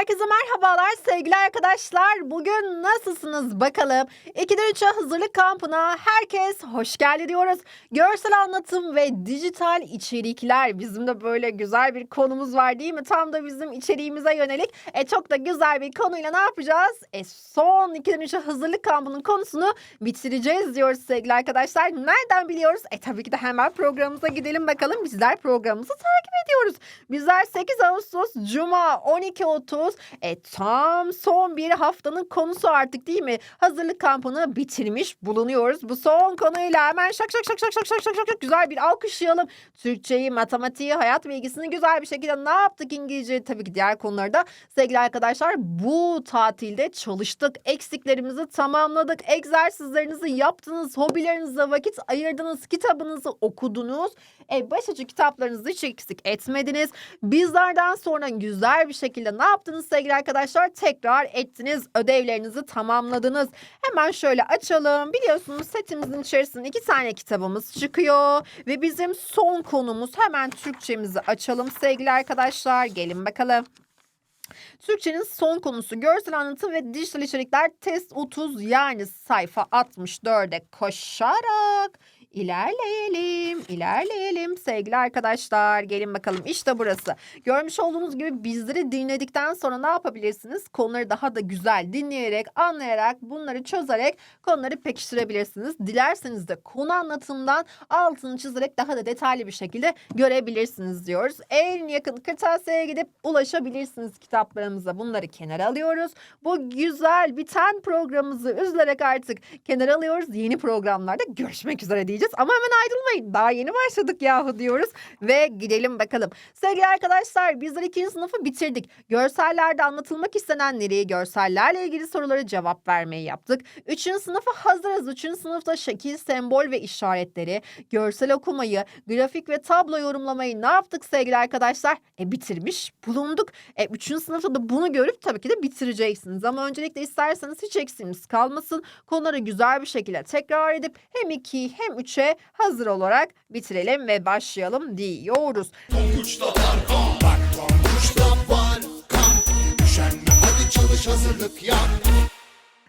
Herkese merhabalar sevgili arkadaşlar. Bugün nasılsınız bakalım? 2'den 3'e hazırlık kampına herkes hoş geldi diyoruz. Görsel anlatım ve dijital içerikler. Bizim de böyle güzel bir konumuz var değil mi? Tam da bizim içeriğimize yönelik. E çok da güzel bir konuyla ne yapacağız? E son 2'den 3'e hazırlık kampının konusunu bitireceğiz diyoruz sevgili arkadaşlar. Nereden biliyoruz? E tabii ki de hemen programımıza gidelim bakalım. Bizler programımızı takip ediyoruz. Bizler 8 Ağustos Cuma 12.30 e tam son bir haftanın konusu artık değil mi? Hazırlık kampını bitirmiş bulunuyoruz. Bu son konuyla hemen şak şak şak şak şak şak şak şak güzel bir alkışlayalım. Türkçeyi, matematiği, hayat bilgisini güzel bir şekilde ne yaptık İngilizce tabii ki diğer konularda sevgili arkadaşlar bu tatilde çalıştık. Eksiklerimizi tamamladık. Egzersizlerinizi yaptınız. Hobilerinize vakit ayırdınız. Kitabınızı okudunuz. E, başucu kitaplarınızı hiç eksik etmediniz. Bizlerden sonra güzel bir şekilde ne yaptınız sevgili arkadaşlar? Tekrar ettiniz. Ödevlerinizi tamamladınız. Hemen şöyle açalım. Biliyorsunuz setimizin içerisinde iki tane kitabımız çıkıyor. Ve bizim son konumuz hemen Türkçemizi açalım sevgili arkadaşlar. Gelin bakalım. Türkçenin son konusu görsel anlatım ve dijital içerikler test 30 yani sayfa 64'e koşarak ilerleyelim, ilerleyelim sevgili arkadaşlar. Gelin bakalım işte burası. Görmüş olduğunuz gibi bizleri dinledikten sonra ne yapabilirsiniz? Konuları daha da güzel dinleyerek, anlayarak, bunları çözerek konuları pekiştirebilirsiniz. Dilerseniz de konu anlatımından altını çizerek daha da detaylı bir şekilde görebilirsiniz diyoruz. En yakın kırtasiyeye gidip ulaşabilirsiniz kitaplarımıza. Bunları kenara alıyoruz. Bu güzel biten programımızı üzülerek artık kenara alıyoruz. Yeni programlarda görüşmek üzere diyeceğiz. Ama hemen ayrılmayın. Daha yeni başladık yahu diyoruz. Ve gidelim bakalım. Sevgili arkadaşlar bizler ikinci sınıfı bitirdik. Görsellerde anlatılmak istenenleri, görsellerle ilgili sorulara cevap vermeyi yaptık. Üçüncü sınıfa hazırız. Üçüncü sınıfta şekil, sembol ve işaretleri, görsel okumayı, grafik ve tablo yorumlamayı ne yaptık sevgili arkadaşlar? E bitirmiş bulunduk. E üçüncü sınıfta da bunu görüp tabii ki de bitireceksiniz. Ama öncelikle isterseniz hiç eksiğimiz kalmasın. Konuları güzel bir şekilde tekrar edip hem 2 hem 3'e hazır olarak bitirelim ve başlayalım diyoruz.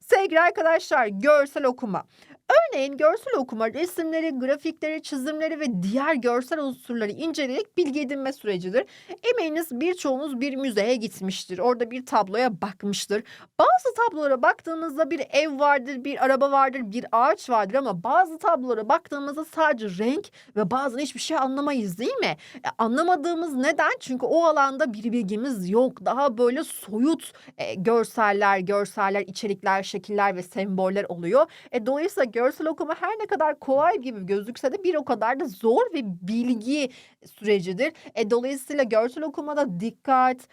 Sevgili arkadaşlar görsel okuma. Örneğin görsel okuma resimleri, grafikleri, çizimleri ve diğer görsel unsurları inceleyerek bilgi edinme sürecidir. Emeğiniz birçoğunuz bir müzeye gitmiştir. Orada bir tabloya bakmıştır. Bazı tablolara baktığımızda bir ev vardır, bir araba vardır, bir ağaç vardır ama bazı tablolara baktığımızda sadece renk ve bazen hiçbir şey anlamayız değil mi? E, anlamadığımız neden? Çünkü o alanda bir bilgimiz yok. Daha böyle soyut e, görseller, görseller, içerikler, şekiller ve semboller oluyor. E, dolayısıyla görsel okuma her ne kadar kolay gibi gözükse de bir o kadar da zor ve bilgi sürecidir. E, dolayısıyla görsel okumada dikkat,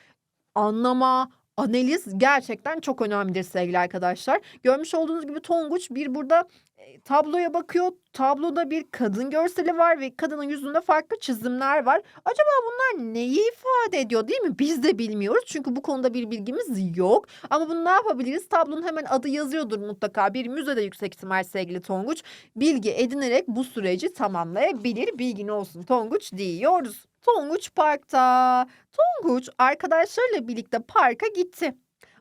anlama, analiz gerçekten çok önemlidir sevgili arkadaşlar. Görmüş olduğunuz gibi Tonguç bir burada tabloya bakıyor. Tabloda bir kadın görseli var ve kadının yüzünde farklı çizimler var. Acaba bunlar neyi ifade ediyor değil mi? Biz de bilmiyoruz çünkü bu konuda bir bilgimiz yok. Ama bunu ne yapabiliriz? Tablonun hemen adı yazıyordur mutlaka. Bir müzede yüksek ihtimal sevgili Tonguç. Bilgi edinerek bu süreci tamamlayabilir. Bilgin olsun Tonguç diyoruz. Tonguç parkta. Tonguç arkadaşlarıyla birlikte parka gitti.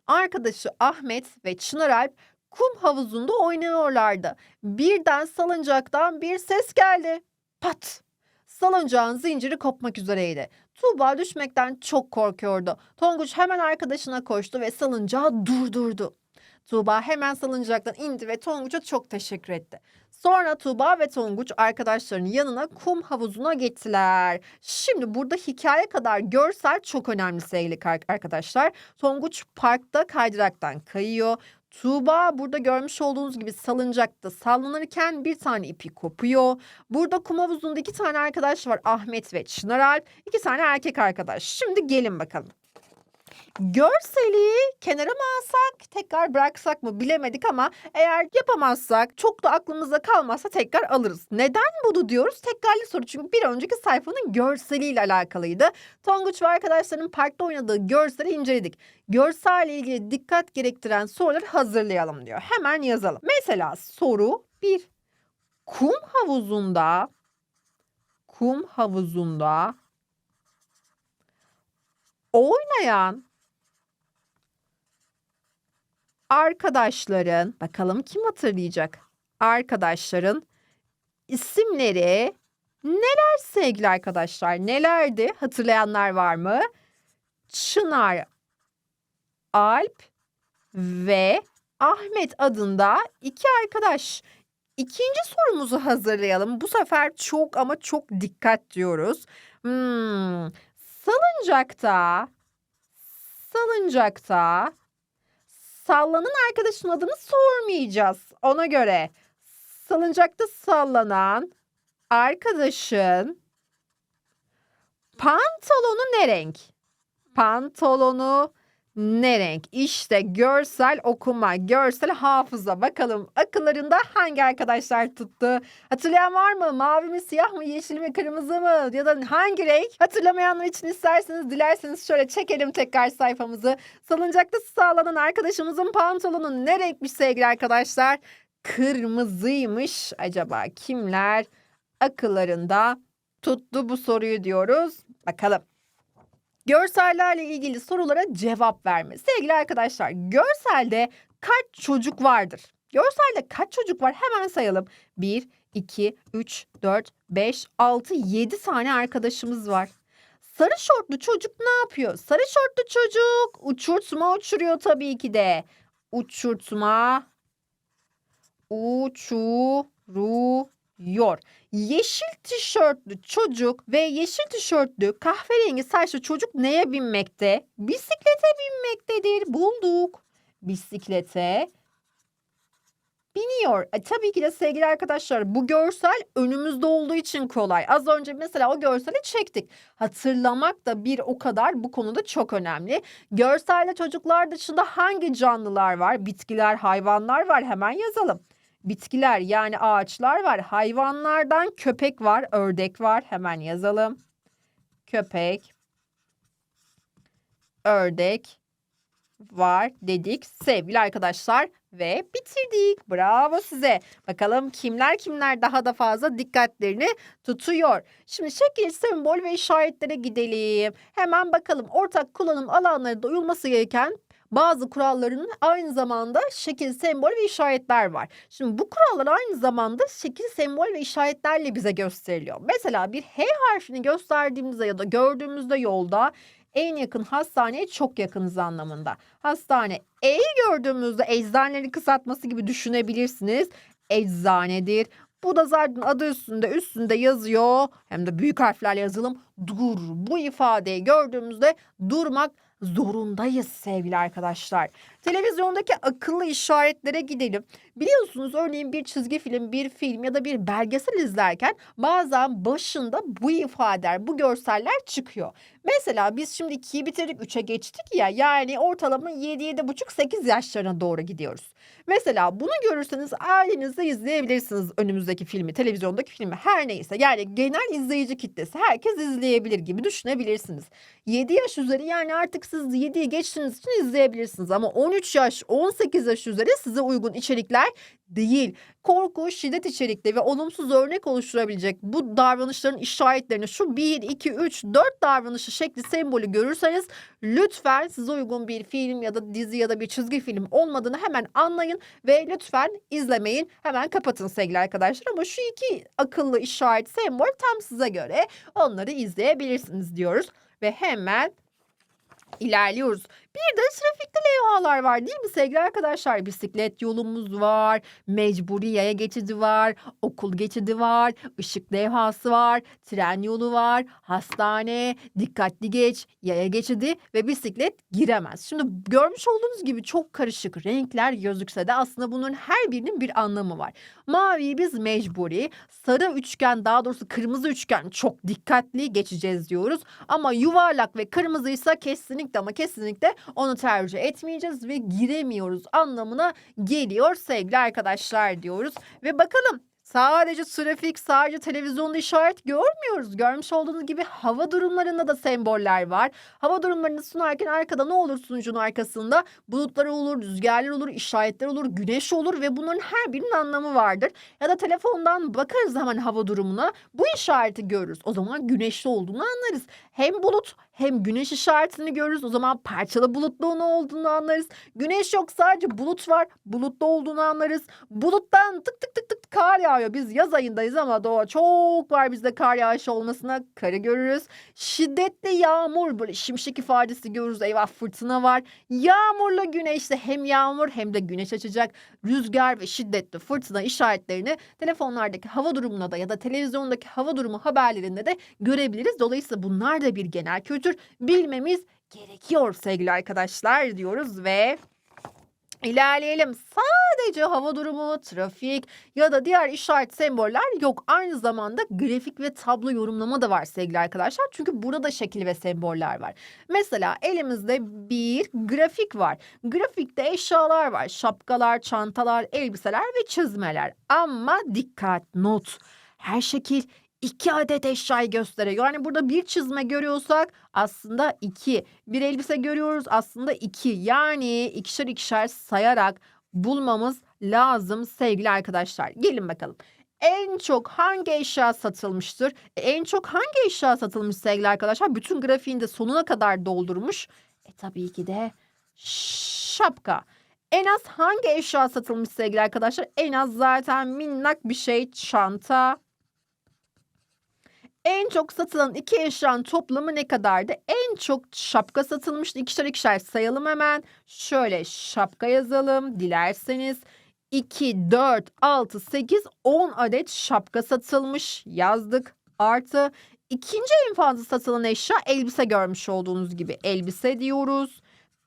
Arkadaşı Ahmet ve Çınar Alp kum havuzunda oynuyorlardı. Birden salıncaktan bir ses geldi. Pat! Salıncağın zinciri kopmak üzereydi. Tuğba düşmekten çok korkuyordu. Tonguç hemen arkadaşına koştu ve salıncağı durdurdu. Tuğba hemen salıncaktan indi ve Tonguç'a çok teşekkür etti. Sonra Tuğba ve Tonguç arkadaşlarının yanına kum havuzuna gittiler. Şimdi burada hikaye kadar görsel çok önemli sevgili ar- arkadaşlar. Tonguç parkta kaydıraktan kayıyor. Tuğba burada görmüş olduğunuz gibi salıncakta sallanırken bir tane ipi kopuyor. Burada kum havuzunda iki tane arkadaş var Ahmet ve Çınar Alp. İki tane erkek arkadaş. Şimdi gelin bakalım. Görseli kenara mı alsak, tekrar bıraksak mı bilemedik ama eğer yapamazsak, çok da aklımızda kalmazsa tekrar alırız. Neden bunu diyoruz? Tekrarlı soru çünkü bir önceki sayfanın görseliyle alakalıydı. Tonguç ve arkadaşlarının parkta oynadığı görseli inceledik. Görselle ilgili dikkat gerektiren soruları hazırlayalım diyor. Hemen yazalım. Mesela soru 1. Kum havuzunda kum havuzunda oynayan arkadaşların bakalım kim hatırlayacak? Arkadaşların isimleri neler sevgili arkadaşlar? Nelerdi? Hatırlayanlar var mı? Çınar, Alp ve Ahmet adında iki arkadaş. İkinci sorumuzu hazırlayalım. Bu sefer çok ama çok dikkat diyoruz. Hmm, salıncakta, salıncakta sallanan arkadaşın adını sormayacağız. Ona göre salıncakta sallanan arkadaşın pantolonu ne renk? Pantolonu ne renk? İşte görsel okuma, görsel hafıza. Bakalım akıllarında hangi arkadaşlar tuttu? Hatırlayan var mı? Mavi mi, siyah mı, yeşil mi, kırmızı mı? Ya da hangi renk? Hatırlamayanlar için isterseniz, dilerseniz şöyle çekelim tekrar sayfamızı. Salıncakta sağlanan arkadaşımızın pantolonu ne renkmiş sevgili arkadaşlar? Kırmızıymış. Acaba kimler akıllarında tuttu bu soruyu diyoruz. Bakalım. Görsellerle ilgili sorulara cevap verme. Sevgili arkadaşlar, görselde kaç çocuk vardır? Görselde kaç çocuk var? Hemen sayalım. 1, 2, 3, 4, 5, 6, 7 tane arkadaşımız var. Sarı şortlu çocuk ne yapıyor? Sarı şortlu çocuk uçurtma uçuruyor tabii ki de. Uçurtma uçuruyor. Yeşil tişörtlü çocuk ve yeşil tişörtlü kahverengi saçlı çocuk neye binmekte? Bisiklete binmektedir. Bulduk. Bisiklete biniyor. E, tabii ki de sevgili arkadaşlar bu görsel önümüzde olduğu için kolay. Az önce mesela o görseli çektik. Hatırlamak da bir o kadar bu konuda çok önemli. Görselde çocuklar dışında hangi canlılar var? Bitkiler, hayvanlar var. Hemen yazalım. Bitkiler yani ağaçlar var. Hayvanlardan köpek var, ördek var. Hemen yazalım. Köpek, ördek var dedik sevgili arkadaşlar ve bitirdik. Bravo size. Bakalım kimler kimler daha da fazla dikkatlerini tutuyor. Şimdi şekil, sembol ve işaretlere gidelim. Hemen bakalım ortak kullanım alanlarında uyulması gereken bazı kuralların aynı zamanda şekil, sembol ve işaretler var. Şimdi bu kurallar aynı zamanda şekil, sembol ve işaretlerle bize gösteriliyor. Mesela bir H harfini gösterdiğimizde ya da gördüğümüzde yolda en yakın hastaneye çok yakınız anlamında. Hastane E'yi gördüğümüzde eczaneleri kısaltması gibi düşünebilirsiniz. Eczanedir. Bu da zaten adı üstünde üstünde yazıyor. Hem de büyük harflerle yazılım. Dur. Bu ifadeyi gördüğümüzde durmak zorundayız sevgili arkadaşlar. Televizyondaki akıllı işaretlere gidelim. Biliyorsunuz örneğin bir çizgi film, bir film ya da bir belgesel izlerken bazen başında bu ifadeler, bu görseller çıkıyor. Mesela biz şimdi 2'yi bitirdik 3'e geçtik ya yani ortalama 7-7,5-8 yaşlarına doğru gidiyoruz. Mesela bunu görürseniz ailenizle izleyebilirsiniz önümüzdeki filmi, televizyondaki filmi her neyse. Yani genel izleyici kitlesi herkes izleyebilir gibi düşünebilirsiniz. 7 yaş üzeri yani artık siz 7'yi geçtiğiniz için izleyebilirsiniz ama 13 yaş, 18 yaş üzeri size uygun içerikler değil. Korku, şiddet içerikli ve olumsuz örnek oluşturabilecek bu davranışların işaretlerini şu 1, 2, 3, 4 davranışı şekli sembolü görürseniz lütfen size uygun bir film ya da dizi ya da bir çizgi film olmadığını hemen anlayın ve lütfen izlemeyin. Hemen kapatın sevgili arkadaşlar ama şu iki akıllı işaret sembol tam size göre onları izleyebilirsiniz diyoruz ve hemen ilerliyoruz. Bir de trafikte levhalar var değil mi sevgili arkadaşlar? Bisiklet yolumuz var, mecburi yaya geçidi var, okul geçidi var, ışık levhası var, tren yolu var, hastane, dikkatli geç, yaya geçidi ve bisiklet giremez. Şimdi görmüş olduğunuz gibi çok karışık renkler gözükse de aslında bunların her birinin bir anlamı var. Maviyi biz mecburi, sarı üçgen daha doğrusu kırmızı üçgen çok dikkatli geçeceğiz diyoruz. Ama yuvarlak ve kırmızıysa kesinlikle ama kesinlikle onu tercih etmeyeceğiz ve giremiyoruz anlamına geliyor sevgili arkadaşlar diyoruz. Ve bakalım Sadece trafik, sadece televizyonda işaret görmüyoruz. Görmüş olduğunuz gibi hava durumlarında da semboller var. Hava durumlarını sunarken arkada ne olur sunucunun arkasında? Bulutlar olur, rüzgarlar olur, işaretler olur, güneş olur ve bunların her birinin anlamı vardır. Ya da telefondan bakarız hemen hava durumuna. Bu işareti görürüz. O zaman güneşli olduğunu anlarız. Hem bulut Hem güneş işaretini görürüz. O zaman parçalı bulutlu ne olduğunu anlarız. Güneş yok sadece bulut var. Bulutlu olduğunu anlarız. Buluttan tık tık tık tık kar yağıyor. Biz yaz ayındayız ama doğa çok var bizde kar yağışı olmasına karı görürüz. Şiddetli yağmur böyle şimşek ifadesi görürüz. Eyvah fırtına var. Yağmurla güneşte hem yağmur hem de güneş açacak. Rüzgar ve şiddetli fırtına işaretlerini telefonlardaki hava durumuna da ya da televizyondaki hava durumu haberlerinde de görebiliriz. Dolayısıyla bunlar da bir genel kültür bilmemiz gerekiyor sevgili arkadaşlar diyoruz ve ilerleyelim. Sadece hava durumu, trafik ya da diğer işaret semboller yok. Aynı zamanda grafik ve tablo yorumlama da var sevgili arkadaşlar. Çünkü burada da şekil ve semboller var. Mesela elimizde bir grafik var. Grafikte eşyalar var. Şapkalar, çantalar, elbiseler ve çizmeler. Ama dikkat not. Her şekil iki adet eşyayı gösteriyor. Yani burada bir çizme görüyorsak aslında iki. Bir elbise görüyoruz aslında iki. Yani ikişer ikişer sayarak bulmamız lazım sevgili arkadaşlar. Gelin bakalım. En çok hangi eşya satılmıştır? E, En çok hangi eşya satılmış sevgili arkadaşlar? Bütün grafiğini de sonuna kadar doldurmuş. E tabii ki de şapka. En az hangi eşya satılmış sevgili arkadaşlar? En az zaten minnak bir şey çanta. En çok satılan iki eşyanın toplamı ne kadardı? En çok şapka satılmıştı. İkişer ikişer sayalım hemen. Şöyle şapka yazalım dilerseniz. 2, 4, 6, 8, 10 adet şapka satılmış yazdık. Artı ikinci en fazla satılan eşya elbise görmüş olduğunuz gibi elbise diyoruz.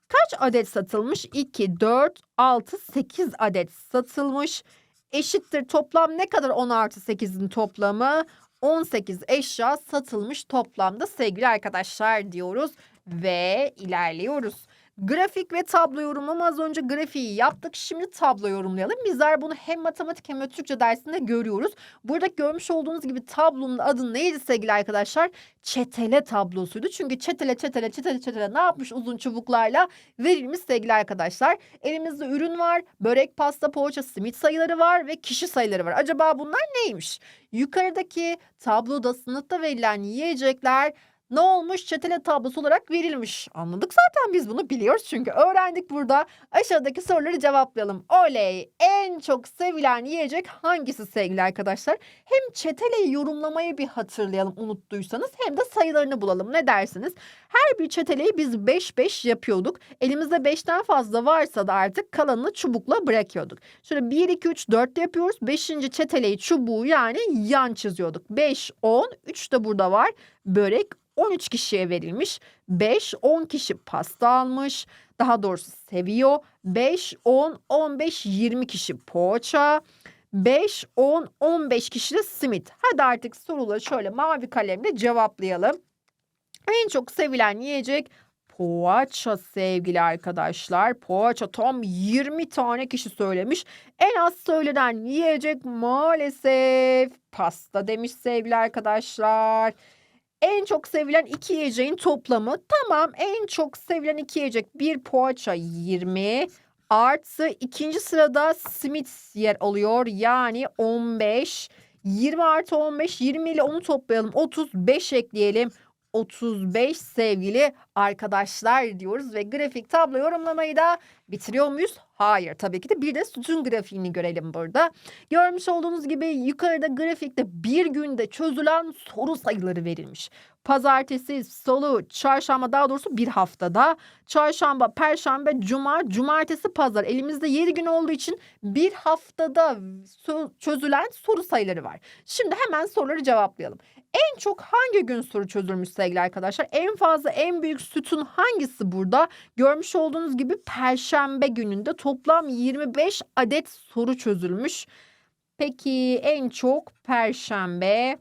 Kaç adet satılmış? 2, 4, 6, 8 adet satılmış. Eşittir toplam ne kadar 10 artı 8'in toplamı? 18 eşya satılmış toplamda sevgili arkadaşlar diyoruz ve ilerliyoruz. Grafik ve tablo yorumlama az önce grafiği yaptık. Şimdi tablo yorumlayalım. Bizler bunu hem matematik hem de Türkçe dersinde görüyoruz. Burada görmüş olduğunuz gibi tablonun adı neydi sevgili arkadaşlar? Çetele tablosuydu. Çünkü çetele çetele çetele çetele ne yapmış uzun çubuklarla verilmiş sevgili arkadaşlar. Elimizde ürün var. Börek, pasta, poğaça, simit sayıları var ve kişi sayıları var. Acaba bunlar neymiş? Yukarıdaki tabloda sınıfta verilen yiyecekler ne olmuş? Çetele tablosu olarak verilmiş. Anladık zaten biz bunu biliyoruz çünkü öğrendik burada. Aşağıdaki soruları cevaplayalım. Oley! En çok sevilen yiyecek hangisi sevgili arkadaşlar? Hem çeteleyi yorumlamayı bir hatırlayalım unuttuysanız hem de sayılarını bulalım. Ne dersiniz? Her bir çeteleyi biz 5-5 yapıyorduk. Elimizde 5'ten fazla varsa da artık kalanını çubukla bırakıyorduk. Şöyle 1, 2, 3, 4 yapıyoruz. 5. çeteleyi çubuğu yani yan çiziyorduk. 5, 10, 3 de burada var. Börek 13 kişiye verilmiş. 5, 10 kişi pasta almış. Daha doğrusu seviyor. 5, 10, 15, 20 kişi poğaça. 5, 10, 15 kişi de simit. Hadi artık soruları şöyle mavi kalemle cevaplayalım. En çok sevilen yiyecek poğaça sevgili arkadaşlar. Poğaça tam 20 tane kişi söylemiş. En az söylenen yiyecek maalesef pasta demiş sevgili arkadaşlar. En çok sevilen iki yiyeceğin toplamı. Tamam en çok sevilen iki yiyecek bir poğaça 20 artı ikinci sırada simit yer alıyor. Yani 15 20 artı 15 20 ile onu toplayalım. 35 ekleyelim. 35 sevgili arkadaşlar diyoruz ve grafik tablo yorumlamayı da bitiriyor muyuz? Hayır tabii ki de bir de sütun grafiğini görelim burada. Görmüş olduğunuz gibi yukarıda grafikte bir günde çözülen soru sayıları verilmiş. Pazartesi, salı, çarşamba daha doğrusu bir haftada. Çarşamba, perşembe, cuma, cumartesi, pazar. Elimizde 7 gün olduğu için bir haftada çözülen soru sayıları var. Şimdi hemen soruları cevaplayalım. En çok hangi gün soru çözülmüş sevgili arkadaşlar? En fazla en büyük sütun hangisi burada? Görmüş olduğunuz gibi perşembe gününde toplam 25 adet soru çözülmüş. Peki en çok perşembe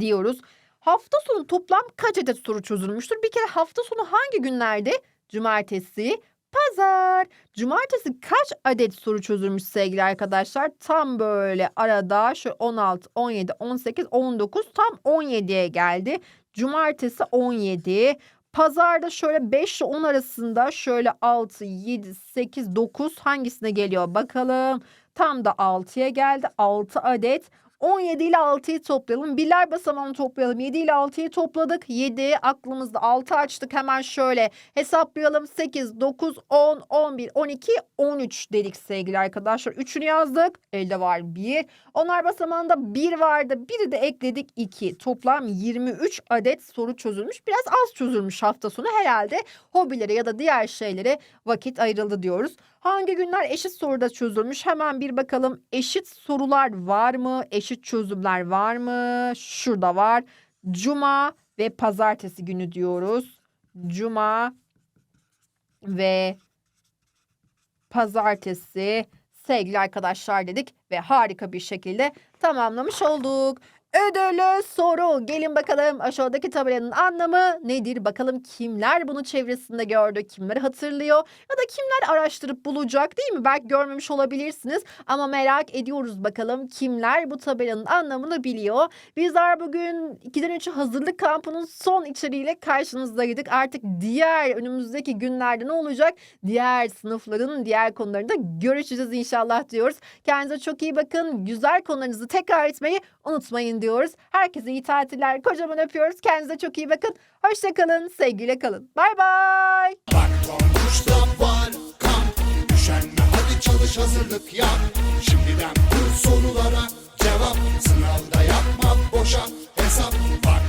diyoruz. Hafta sonu toplam kaç adet soru çözülmüştür? Bir kere hafta sonu hangi günlerde? Cumartesi, pazar. Cumartesi kaç adet soru çözülmüş sevgili arkadaşlar? Tam böyle arada şu 16, 17, 18, 19 tam 17'ye geldi. Cumartesi 17. Pazarda şöyle 5 ile 10 arasında şöyle 6, 7, 8, 9 hangisine geliyor bakalım. Tam da 6'ya geldi. 6 adet. 17 ile 6'yı toplayalım. Birler basamağını toplayalım. 7 ile 6'yı topladık. 7 aklımızda 6 açtık. Hemen şöyle hesaplayalım. 8, 9, 10, 11, 12, 13 dedik sevgili arkadaşlar. 3'ünü yazdık. Elde var 1. Onlar basamağında 1 vardı. Biri de ekledik 2. Toplam 23 adet soru çözülmüş. Biraz az çözülmüş hafta sonu. Herhalde hobilere ya da diğer şeylere vakit ayrıldı diyoruz. Hangi günler eşit soruda çözülmüş? Hemen bir bakalım. Eşit sorular var mı? Eşit çözümler var mı? Şurada var. Cuma ve pazartesi günü diyoruz. Cuma ve pazartesi sevgili arkadaşlar dedik ve harika bir şekilde tamamlamış olduk. Ödüllü soru. Gelin bakalım aşağıdaki tabelanın anlamı nedir? Bakalım kimler bunu çevresinde gördü, kimler hatırlıyor ya da kimler araştırıp bulacak değil mi? Belki görmemiş olabilirsiniz ama merak ediyoruz bakalım kimler bu tabelanın anlamını biliyor. Bizler bugün 2'den 3'e hazırlık kampının son içeriğiyle karşınızdaydık. Artık diğer önümüzdeki günlerde ne olacak? Diğer sınıfların diğer konularında görüşeceğiz inşallah diyoruz. Kendinize çok iyi bakın. Güzel konularınızı tekrar etmeyi unutmayın diyoruz ediyoruz. Herkese iyi tatiller. Kocaman öpüyoruz. Kendinize çok iyi bakın. Hoşçakalın. Sevgiyle kalın. Bay bay. hazırlık yap Şimdiden bu sorulara cevap Sınavda yapma boşa hesap Bak